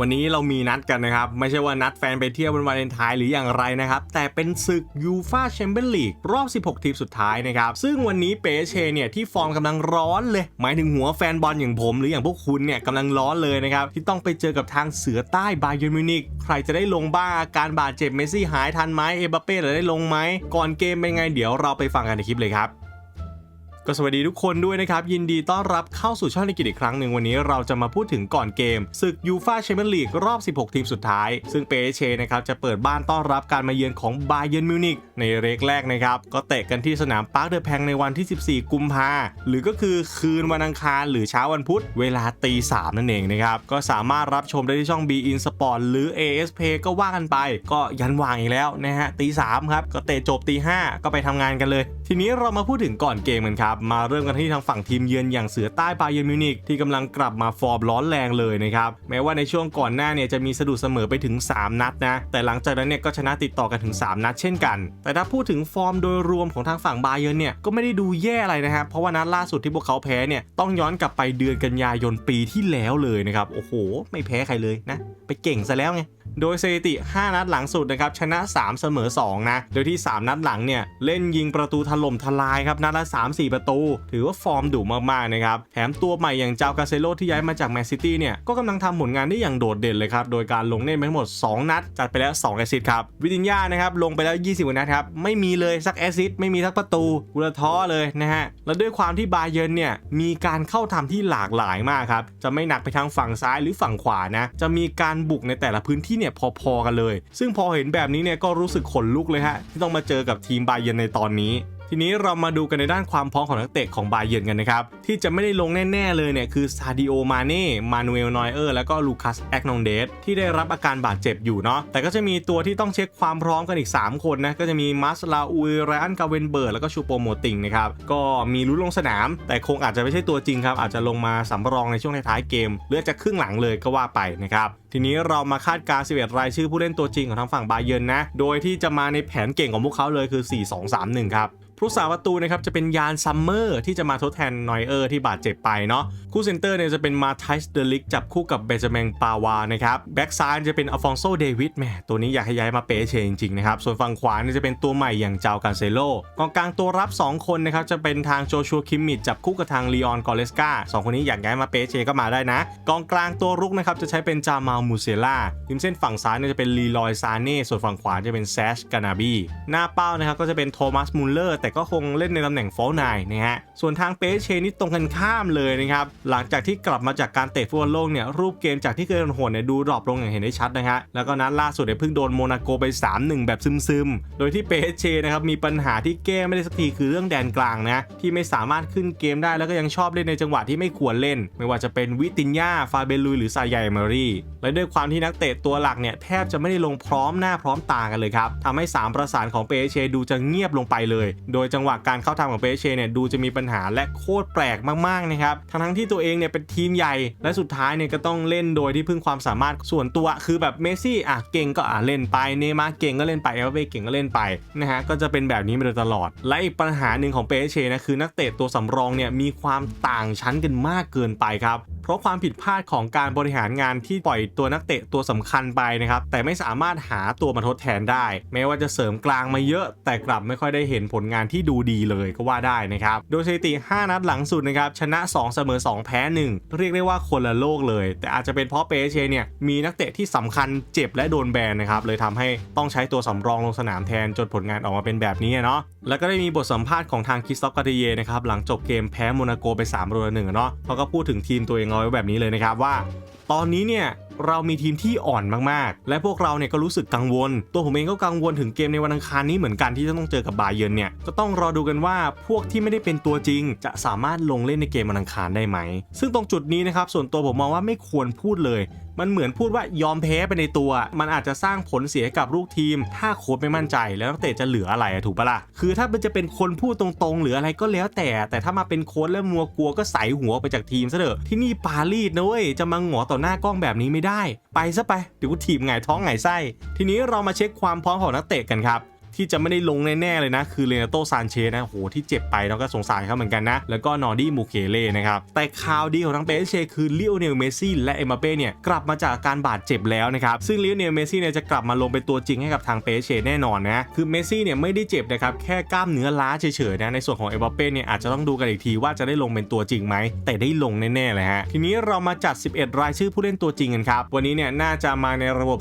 วันนี้เรามีนัดกันนะครับ ไม่ใช่ว่านัดแฟนไปเที่ยววันวาเลนไทน์หรืออย่างไรนะครับ แต่เป็นศึกยูฟาแชมเปี้ยนลีกรอบ 16 ทีมสุดท้ายนะครับ ซึ่งวันนี้เปเชเนี่ยที่ฟอร์มกำลังร้อนเลย หมายถึงหัวแฟนบอลอย่างผม หรืออย่างพวกคุณเนี่ยกำลังร้อนเลยนะครับ ที่ต้องไปเจอกับทางเสือใต้บาเยอร์มิวนิกใครจะได้ลงบ้างอาการบาดเจ็บเมสซี่หายทันไหมเอเบเป้จะได้ลงไหมก่อนเกมเป็นไงเดี๋ยวเราไปฟังกันในคลิปเลยครับ ก็สวัสดีทุกคนด้วยนะครับ ยินดีต้อนรับเข้าสู่ช่องในกิจอีกครั้งหนึ่งวันนี้เราจะมาพูดถึงก่อนเกมศึกยูฟาแชมเปี้ยนลีกรอบ 16 ทีมสุดท้าย ซึ่งเปเชนะครับจะเปิดบ้านต้อนรับการมาเยือนของบาเยิร์นมิวนิกในเรกแรกนะครับ ก็เตะกันที่สนามปาร์คเดอะแพงในวันที่ 14 กุมภาหรือก็คือคืนวันอังคารหรือเช้าวันพุธ เวลาตีสามนั่นเองนะครับก็สามารถรับชมได้ที่ช่อง B In Sport หรือ ASP ก็ว่ากันไป ก็ยันวางอีกแล้วนะฮะตีสามครับก็เตะจบตีห้าก็ไปทำงานกันเลย ทีนี้เรามาพูดถึงก่อนเกมกันครับมาเริ่มกันที่ทางฝั่งทีมเยือนอย่างเสือใต้บาเยิร์นมิวนิกที่กำลังกลับมาฟอร์มร้อนแรงเลยนะครับแม้ว่าในช่วงก่อนหน้าเนี่ยจะมีสะดุดเสมอไปถึง 3 นัดนะแต่หลังจากนั้นเนี่ยก็ชนะติดต่อกันถึง 3 นัดเช่นกัน แต่ถ้าพูดถึงฟอร์มโดยรวมของทางฝั่งบาเยิร์นเนี่ยก็ไม่ได้ดูแย่อะไรนะครับเพราะว่านัดล่าสุดที่พวกเขาแพ้เนี่ยต้องย้อนกลับไปเดือนกันยายนปีที่แล้วเลยนะครับโอ้โห ไม่แพ้ใครเลยนะ ไปเก่งซะแล้วไงโดยสถิติ 5 นัดหลังสุดนะครับชนะ 3 เสมอ 2 นะ โดยที่ 3 นัดหลังเนี่ยเล่นยิงประตูถล่มทลายครับนัดละ 3-4 ประตู ถือว่าฟอร์มดุมากๆนะครับแถมตัวใหม่อย่างเจ้ากาเซโลที่ย้ายมาจากแมนซิตี้เนี่ยก็กำลังทำผลงานได้อย่างโดดเด่นเลยครับ โดยการลงเล่นไปทั้งหมด 2 นัด จัดไปแล้ว 2 แอสซิสต์ครับวิตินยานะครับลงไปแล้ว 20กว่านัดครับไม่มีเลยสักแอสซิสต์ไม่มีสักประตูกุลท้อเลยนะฮะแล้วด้วยความที่บาเยนเนี่ยมีการเข้าทำที่หลากหลายมากครับจะไม่หนักไปทางฝั่งซ้ายหรือฝั่งขวานะจะมีการบุกในแต่ละพื้นที่เนี่ยพอๆกันเลย ซึ่งพอเห็นแบบนี้เนี่ยก็รู้สึกขนลุกเลยฮะที่ต้องมาเจอกับทีมบาเยนในตอนนี้ ทีนี้เรามาดูกันในด้านความพร้อมของนักเตะของบาเยิร์นกันนะครับ ที่จะไม่ได้ลงแน่ ๆ เลยเนี่ยคือซาดิโอ มาเน่ มานูเอล นอยเออร์ แล้วก็ลูคัส แอกนองเดสที่ได้รับอาการบาดเจ็บอยู่เนาะ แต่ก็จะมีตัวที่ต้องเช็คความพร้อมกันอีก 3 คนนะ ก็จะมีมัสลาอุยไรอันกาเวนเบิร์ด แล้วก็ชูโปโมติงนะครับ ก็มีลุ้นลงสนาม แต่คงอาจจะไม่ใช่ตัวจริงครับ อาจจะลงมาสำรองในช่วงท้ายเกมหรืออาจจะครึ่งหลังเลยก็ว่าไปนะครับ ทีนี้เรามาคาดการณ์11รายชื่อผู้เล่นตัวจริงของทางฝั่งบาเยิร์นนะ โดยที่จะมาในแผนเก่งของพวกเขาเลยคือ 4-2-3-1 ครับ ผู้สาประตูนะครับจะเป็นยานซัมเมอร์ที่จะมาทดแทนนอยเออร์ที่บาดเจ็บไปเนาะคู่เซนเตอร์เนี่ยจะเป็นมาไทส์เดลิกจับคู่กับเบจามินปาวานะครับแบ็กซ้ายจะเป็นอัลฟองโซเดวิดแหมตัวนี้อยากให้ย้ายมาเปเชจริงๆนะครับส่วนฝั่งขวาเนี่ยจะเป็นตัวใหม่อย่างเจ้ากาเซโลกองกลางตัวรับ 2 คนนะครับจะเป็นทางโจชัวคิมมิดจับคู่กับทางลีออนกอเลสกาสองคนนี้อยากย้ายมาเปเชก็มาได้นะ กองกลางตัวรุกนะครับจะใช้เป็นจามาลมูเซล่าริมเส้นฝั่งซ้ายเนี่ยจะเป็นลีลอยซาเน่ส่วนฝั่งขวาจะเป็นแซชกานาบีหน้าเป้านะครับก็จะเป็นโทมัสมูลเลอร์แต่ก็คงเล่นในตำแหน่งฟอลนายนะฮะส่วนทางเปเชนี่ตรงกันข้ามเลยนะครับหลังจากที่กลับมาจากการเตะฟุตบอลโลกเนี่ยรูปเกมจากที่เคยโหดเนี่ยดูดรอปลงอย่างเห็นได้ชัดนะฮะแล้วก็นัดล่าสุดเนี่ยเพิ่งโดนโมนาโกไป 3-1 แบบซึมๆ โดยที่เปเชนะครับมีปัญหาที่แก้ไม่ได้สักทีคือเรื่องแดนกลางนะที่ไม่สามารถขึ้นเกมได้แล้วก็ยังชอบเล่นในจังหวะที่ไม่ควรเล่น ไม่ว่าจะเป็นวิตินยาฟาเบลุยหรือซายายมารีและด้วยความที่นักเตะตัวหลักเนี่ยแทบจะไม่ได้ลงพร้อมหน้าพร้อมตากันเลยครับทำให้สามประสานของเปเชดูจะเงียบลงไปเลยโดยจังหวะการเข้าทำของเปเชเนี่ยดูจะมีปัญหาและโคตรแปลกมากๆนะครับทั้งทั้งๆที่ตัวเองเนี่ยเป็นทีมใหญ่ และสุดท้ายเนี่ยก็ต้องเล่นโดยที่พึ่งความสามารถส่วนตัวคือแบบเมสซี่อะเก่งก็อะเล่นไปเนมาร์เก่งก็เล่นไปเอลเบเก่งก็เล่นไปนะฮะก็จะเป็นแบบนี้มาโดยตลอด และอีกปัญหาหนึ่งของเปเชนะคือนักเตะตัวสำรองเนี่ยมีความต่างชั้นกันมากเกินไปครับ เพราะความผิดพลาดของการบริหารงานที่ปล่อยตัวนักเตะตัวสำคัญไปนะครับแต่ไม่สามารถหาตัวมาทดแทนได้ แม้ว่าจะเสริมกลางมาเยอะ แต่กลับไม่ค่อยได้เห็นผลงานที่ดูดีเลยก็ว่าได้นะครับโดยสถิติ 5 นัดหลังสุดนะครับชนะ 2 เสมอ 2 แพ้ 1 เรียกได้ว่าคนละโลกเลย แต่อาจจะเป็นเพราะเปเชเนี่ยมีนักเตะที่สำคัญเจ็บและโดนแบนนะครับเลยทำให้ต้องใช้ตัวสำรองลงสนามแทนจนผลงานออกมาเป็นแบบนี้เนาะแล้วก็ได้มีบทสัมภาษณ์ของทางคริสตอฟกาเตเยนะครับหลังจบเกมแพ้โมนาโกไป3ประตูต่อหนึ่งเนาะเขาก็พูดถึงทีมตัวเองเอาไว้แบบนี้เลยนะครับว่า ตอนนี้เนี่ยเรามีทีมที่อ่อนมากๆ และพวกเราเนี่ยก็รู้สึกกังวล ตัวผมเองก็กังวลถึงเกมในวันอังคารนี้เหมือนกันที่จะต้องเจอกับบาเยิร์นเนี่ยก็ต้องรอดูกันว่าพวกที่ไม่ได้เป็นตัวจริง จะสามารถลงเล่นในเกมวันอังคารได้ไหม ซึ่งตรงจุดนี้นะครับส่วนตัวผมมองว่าไม่ควรพูดเลย มันเหมือนพูดว่ายอมแพ้ไปในตัว มันอาจจะสร้างผลเสียกับลูกทีม ถ้าโค้ชไม่มั่นใจ แล้วนักเตะจะเหลืออะไรอะถูกปะล่ะคือถ้ามันจะเป็นคนพูดตรงๆ หรืออะไรก็แล้วแต่ แต่ถ้ามาเป็นโค้ชแล้วมัวกลัวก็ใส่หัวไปจากทีมซะเถอะที่นี่ปารีสนะเว้ยจะมาหงอต่อหน้ากล้องแบบนี้ไม่ได้ ไปซะไปเดี๋ยวกูทีมไงายท้องไงายไส้ ทีนี้เรามาเช็คความพร้อมของนักเตะกันครับ ที่จะไม่ได้ลงแน่ๆเลยนะ คือเรนโตซานเชสนะโหที่เจ็บไปเราก็สงสารเขาเหมือนกันนะ แล้วก็นอร์ดี้มูเคเล่นะครับ แต่ข่าวดีของทั้งเปเชคือลิโอเนลเมซี่และเอ็มบัปเป้เนี่ยกลับมาจากการบาดเจ็บแล้วนะครับซึ่งลิโอเนลเมซี่เนี่ยจะกลับมาลงเป็นตัวจริงให้กับทางเปเชแน่นอนนะคือเมซี่เนี่ยไม่ได้เจ็บนะครับแค่กล้ามเนื้อล้าเฉยๆนะในส่วนของเอ็มบัปเป้เนี่ยอาจจะต้องดูกันอีกทีว่าจะได้ลงเป็นตัวจริงไหมแต่ได้ลงแน่ๆเลยฮะทีนี้เรามาจัด 11 รายชื่อผู้เล่นตัวจริงกันครับวันนี้เนี่ยน่าจะมาในระบบ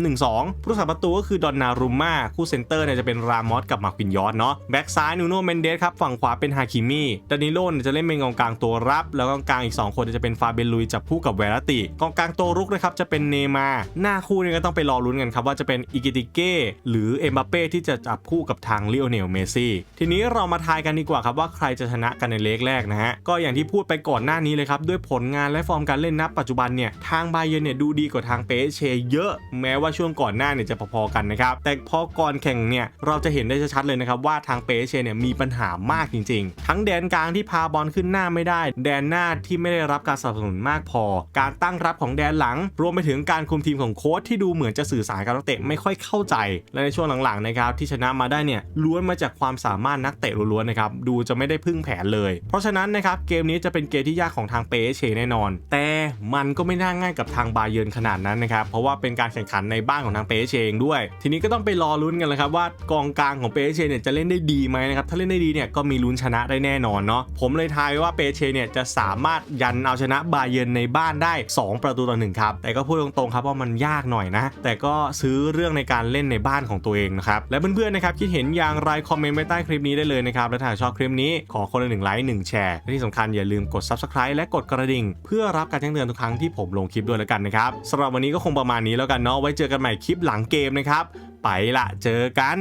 4-3-1-2ผู้รักษาประตูก็คือดอนนารุมมาคู่เซนเตอร์เนี่ยจะเป็นรามอสกับมาควินยอสเนาะแบ็กซ้ายนูโนเมนเดสครับฝั่งขวาเป็นฮาคิมิดานิโลเนี่ยจะเล่นเป็นกองกลางตัวรับ แล้วกองกลางอีก 2 คนจะเป็นฟาเบนลุยจับคู่กับเวลาติกองกลางตัวรุกนะครับจะเป็นเนย์มาหน้าคู่นี่ยก็ต้องไปรอลุ้นกันครับว่าจะเป็นอิกิติเก้หรือเอ็มบัปเป้ที่จะจับคู่กับทางลิโอเนลเมซี่ทีนี้เรามาทายกันดีกว่าครับว่าใครจะชนะกันในเลกแรกนะฮะก็อย่างที่พูดไปก่อนหน้านี้เลยครับด้วยผลงานและฟอร์มการเล่นนับปัจจุบันเนี่ยทางไบเยนเนี่ยดูดีกว่าทางเปเชเยอะ แม้ว่าช่วงก่อนหน้าเนี่ยจะพอๆกันนะครับแต่พอก่อนแข่งเนี่ยเราจะเห็นได้ชัดเลยนะครับว่าทางเปเชเนี่ยมีปัญหามากจริง ๆ ทั้งแดนกลางที่พาบอลขึ้นหน้าไม่ได้ แดนหน้าที่ไม่ได้รับการสนับสนุนมากพอ การตั้งรับของแดนหลัง รวมไปถึงการคุมทีมของโค้ชที่ดูเหมือนจะสื่อสารกับนักเตะไม่ค่อยเข้าใจ และในช่วงหลังๆนะครับที่ชนะมาได้เนี่ยล้วนมาจากความสามารถนักเตะล้วนๆนะครับดูจะไม่ได้พึ่งแผนเลย เพราะฉะนั้นนะครับเกมนี้จะเป็นเกมที่ยากของทางเปเชแน่นอน แต่มันก็ไม่น่าง่ายกับทางบาเยิร์นขนาดนั้นนะครับเพราะว่าเป็นการแข่งขันในบ้านของทางเปเชเองด้วย ทีนี้ก็ต้องไปรอลุ้นกันเลยครับว่ากองกลางของเปเชเนี่ยจะเล่นได้ดีไหมนะครับถ้าเล่นได้ดีเนี่ยก็มีลุ้นชนะได้แน่นอนเนาะผมเลยทายว่าเปเชเนี่ยจะสามารถยันเอาชนะบาเยนในบ้านได้ 2 ประตูต่อหนึ่งครับแต่ก็พูดตรงๆครับว่ามันยากหน่อยนะ แต่ก็ซื้อเรื่องในการเล่นในบ้านของตัวเองนะครับและเพื่อนๆนะครับคิดเห็นอย่างไรคอมเมนต์ไว้ใต้คลิปนี้ได้เลยนะครับและถ้าชอบคลิปนี้ขอคนละหนึ่งไลค์หนึ่งแชร์และที่สำคัญอย่าลืมกด subscribe และกดกระดิ่ง เพื่อรับการแจ้งเตือนทุกครั้งที่ผมลงคลิปด้วยแล้วกันนะครับสำหรับวันนี้ก็คงประมาณนี้แล้วกันเนาะไว้เจอกันใหม่คลิปหลังเกมนะครับ ไปละเจอกัน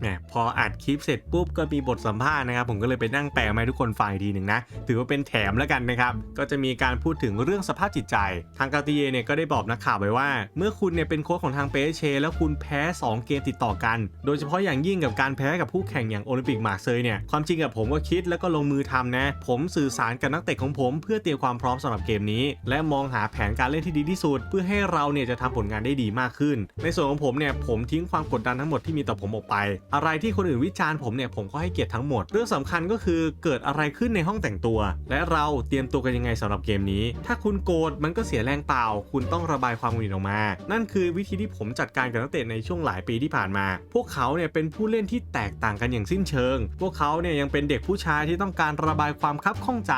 แหมพออัดคลิปเสร็จปุ๊บก็มีบทสัมภาษณ์นะครับ ผมก็เลยไปนั่งแปลมาให้ทุกคนฟังทีหนึ่งนะ ถือว่าเป็นแถมแล้วกันนะครับ ก็จะมีการพูดถึงเรื่องสภาพจิตใจ ทางกาติเยเนี่ยก็ได้บอกนักข่าวไว้ว่า เมื่อคุณเนี่ยเป็นโค้ชของทางเปเช แล้วคุณแพ้ 2 เกมติดต่อกัน โดยเฉพาะอย่างยิ่งกับการแพ้กับผู้แข่งอย่างโอลิมปิกมาร์เซยเนี่ยความจริงกับผมก็คิดแล้วก็ลงมือทำนะ ผมสื่อสารกับนักเตะของผม เพื่อเตรียมความพร้อมสำหรับเกมนี้ และมองหาแผนการเล่นที่ดีที่สุด เพื่อให้เราเนี่ยจะทำผลงานได้ดีมากขึ้น ในส่วนของผมเนี่ยผมทิ้งความกดดันทั้งหมดที่มีต่อผมออกไปอะไรที่คนอื่นวิจารณ์ผมเนี่ยผมก็ให้เกียรติทั้งหมด เรื่องสำคัญก็คือเกิดอะไรขึ้นในห้องแต่งตัว และเราเตรียมตัวกันยังไงสำหรับเกมนี้ ถ้าคุณโกรธมันก็เสียแรงเปล่า คุณต้องระบายความหงุดหงิดออกมา นั่นคือวิธีที่ผมจัดการกับนักเตะในช่วงหลายปีที่ผ่านมา พวกเขาเนี่ยเป็นผู้เล่นที่แตกต่างกันอย่างสิ้นเชิง พวกเขาเนี่ยยังเป็นเด็กผู้ชายที่ต้องการระบายความคับข้องใจ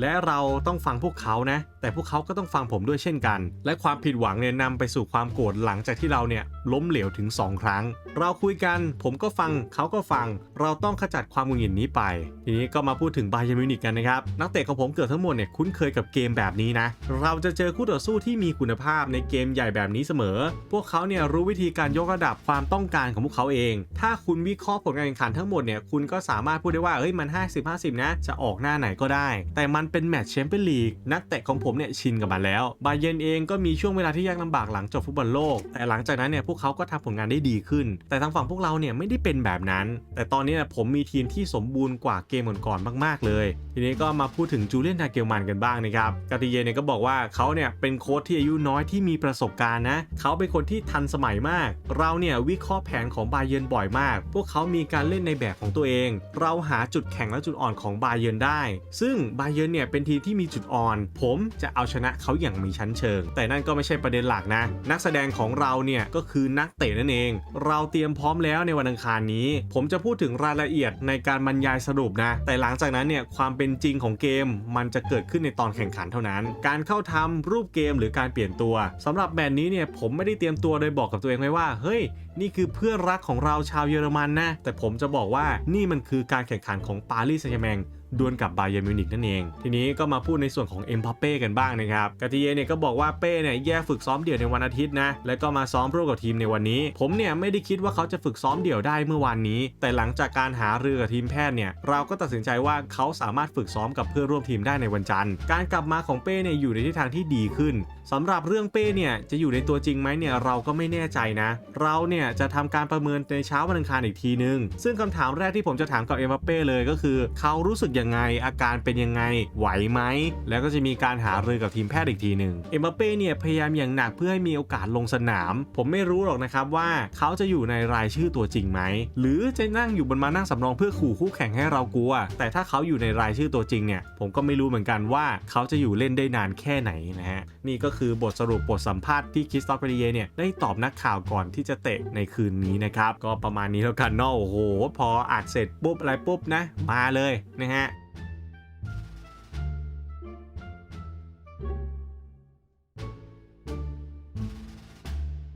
และเราต้องฟังพวกเขานะ แต่พวกเขาก็ต้องฟังผมด้วยเช่นกัน และความผิดหวังเนี่ยนำไปสู่ความโกรธหลังจากที่เราเนี่ยล้มเหลวถึง 2 ครั้ง เราคุยกันผมก็ฟังเขาก็ฟัง เราต้องขจัดความหงุดหงิดนี้ไป ทีนี้ก็มาพูดถึงบาเยนมิวนิกกันนะครับ นักเตะของผมเกือบทั้งหมดเนี่ยคุ้นเคยกับเกมแบบนี้นะ เราจะเจอคู่ต่อสู้ที่มีคุณภาพในเกมใหญ่แบบนี้เสมอ พวกเขาเนี่ยรู้วิธีการยกระดับความต้องการของพวกเขาเอง ถ้าคุณวิเคราะห์ผลการแข่งขันทั้งหมดเนี่ยคุณก็สามารถพูดได้ว่าเฮ้ยมัน 50-50 นะ จะออกหน้าไหนก็ได้ แต่มันเป็นแมตช์แชมเปี้ยนลีกนักเตะของผมเนี่ยชินกับมันแล้ว บาเยนเองก็มีช่วงเวลาที่ยากลำบากหลังจบฟุตบอลโลก แต่หลังจากนั้นเนี่ยพวกเขาก็ทำผลงานได้ดีขึ้น แต่ทางฝั่งพวกเราเนี่ยไม่ได้เป็นแบบนั้น แต่ตอนนี้นี่ยผมมีทีมที่สมบูรณ์กว่าเกมก่อนๆมาก ๆ เลย ทีนี้ก็มาพูดถึงจูเลียนนาเกลมันกันบ้างนะครับกาติเยเนี่ยก็บอกว่าเขาเนี่ยเป็นโค้ชที่อายุน้อยที่มีประสบการณ์นะเขาเป็นคนที่ทันสมัยมาก เราเนี่ยวิเคราะห์แผนของบาเยินบ่อยมาก พวกเขามีการเล่นในแบบของตัวเอง เราหาจุดแข็งและจุดอ่อนของบาเยินได้ ซึ่งบาเยินเนี่ยเป็นทีมที่มีจุดอ่อน ผมจะเอาชนะเขาอย่างมีชั้นเชิง แต่นั่นก็ไม่ใช่ประเด็นหลักนะ นักแสดงของเราเนี่ยก็คือนักเตะนั่นเอง เราเตรียมพร้อมแล้วในวันอังคารนี้ ผมจะพูดถึงรายละเอียดในการบรรยายสรุปนะ แต่หลังจากนั้นเนี่ยความเป็นจริงของเกม มันจะเกิดขึ้นในตอนแข่งขันเท่านั้น การเข้าทำรูปเกมหรือการเปลี่ยนตัวสำหรับแมตช์นี้เนี่ยผมไม่ได้เตรียมตัวโดยบอกกับตัวเองไว้ว่าเฮ้ยนี่คือเพื่อนรักของเราชาวเยอรมันนะแต่ผมจะบอกว่านี่มันคือการแข่งขันของปารีสแซงต์แมง ดวลกับบาเยร์มิวนิกนั่นเอง ทีนี้ก็มาพูดในส่วนของเอ็มพัปเป้กันบ้างนะครับกาติเยเนี่ยก็บอกว่าเป้เนี่ยแยกฝึกซ้อมเดี่ยวในวันอาทิตย์นะแล้วก็มาซ้อมร่วมกับทีมในวันนี้ ผมเนี่ยไม่ได้คิดว่าเขาจะฝึกซ้อมเดี่ยวได้เมื่อวานนี้ แต่หลังจากการหาเรือกับทีมแพทย์เนี่ยเราก็ตัดสินใจว่าเขาสามารถฝึกซ้อมกับเพื่อนร่วมทีมได้ในวันจันทร์ การกลับมาของเป้เนี่ยอยู่ในทิศทางที่ดีขึ้นสำหรับเรื่องเป้เนี่ยจะอยู่ในตัวจริงไหมเนี่ยเราก็ไม่แน่ใจนะ เราเนี่ยจะทำการประเมินในเช้าวันอังคารอีกทีนึง ซึ่งคำถามแรกที่ผมจะถามกับเอ็มบัปเป้เลยก็คือ เขารู้สึกยงไง อาการเป็นยังไงไหวไหมแล้วก็จะมีการหารือกับทีมแพทย์อีกทีหนึ่งเอ็มบัปเป้เนี่ยพยายามอย่างหนักเพื่อให้มีโอกาสลงสนาม ผมไม่รู้หรอกนะครับว่าเขาจะอยู่ในรายชื่อตัวจริงไหมหรือจะนั่งอยู่บนมานั่งสำรองเพื่อขู่คู่แข่งให้เรากลัว แต่ถ้าเขาอยู่ในรายชื่อตัวจริงเนี่ยผมก็ไม่รู้เหมือนกันว่าเขาจะอยู่เล่นได้นานแค่ไหนนะฮะนี่ก็คือบทสรุปบทสัมภาษณ์ที่คริสตอฟเปเรียเนี่ยได้ตอบนักข่าวก่อนที่จะเตะในคืนนี้นะครับก็ประมาณนี้แล้วกันเนาะโอ้โห พออัดเสร็จปุ๊บอะไรปุ๊บนะมาเลยนะฮะ